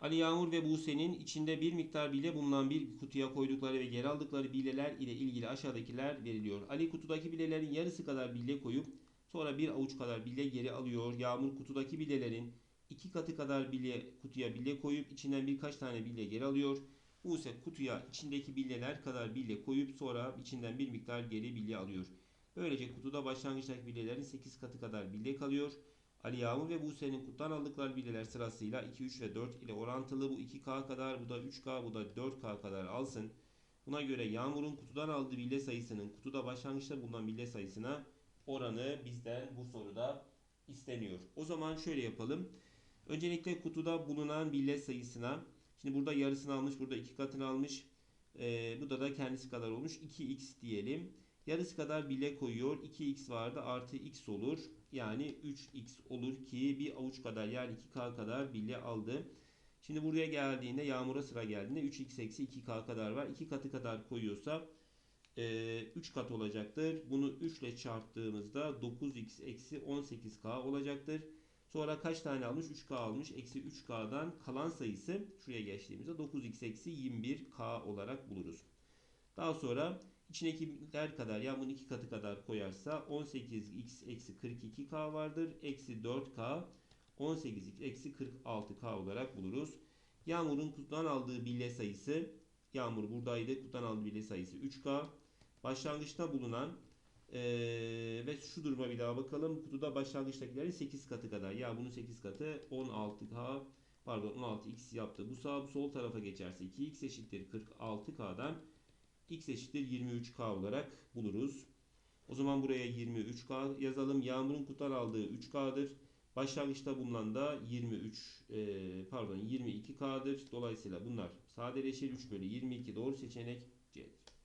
Ali Yağmur ve Buse'nin içinde bir miktar bile bulunan bir kutuya koydukları ve geri aldıkları bileler ile ilgili aşağıdakiler veriliyor. Ali kutudaki bilelerin yarısı kadar bille koyup sonra bir avuç kadar bille geri alıyor. Yağmur kutudaki bilelerin iki katı kadar bille kutuya bille koyup içinden birkaç tane bille geri alıyor. Buse kutuya içindeki billeler kadar bille koyup sonra içinden bir miktar geri bille alıyor. Böylece kutuda başlangıçtaki billelerin 8 katı kadar bille kalıyor. Ali Yağmur ve Buse'nin kutudan aldıkları billeler sırasıyla 2, 3 ve 4 ile orantılı. Bu 2K kadar, bu da 3K, bu da 4K kadar alsın. Buna göre Yağmur'un kutudan aldığı bille sayısının kutuda başlangıçta bulunan bille sayısına oranı bizden bu soruda isteniyor. O zaman şöyle yapalım. Öncelikle kutuda bulunan bille sayısına, şimdi burada yarısını almış, burada iki katını almış. Ee, bu da da kendisi kadar olmuş. 2x diyelim. Yarısı kadar bile koyuyor. 2x vardı artı x olur. Yani 3x olur ki bir avuç kadar yani 2k kadar bile aldı. Şimdi buraya geldiğinde yağmura sıra geldiğinde 3x eksi 2k kadar var. 2 katı kadar koyuyorsa 3 kat olacaktır. Bunu 3 ile çarptığımızda 9x eksi 18k olacaktır. Sonra kaç tane almış? 3k almış. Eksi 3k'dan kalan sayısı şuraya geçtiğimizde 9x eksi 21k olarak buluruz. Daha sonra içindekiler kadar yani bunun iki katı kadar koyarsa 18x eksi 42k vardır. Eksi 4k 18x eksi 46k olarak buluruz. Yağmur'un kutudan aldığı bille sayısı Yağmur buradaydı. Kutudan aldığı bille sayısı 3k. Başlangıçta bulunan eee, ve şu duruma bir daha bakalım. Kutuda başlangıçtakilerin 8 katı kadar. Ya bunun 8 katı 16k pardon 16x yaptı. Bu sağ bu sol tarafa geçerse 2x eşittir 46k'dan x eşittir 23k olarak buluruz. O zaman buraya 23k yazalım. Yağmurun kutudan aldığı 3k'dır. Başlangıçta bulunan da 23 e, pardon 22k'dır. Dolayısıyla bunlar sadeleşir. 3 bölü 22 doğru seçenek C'dir.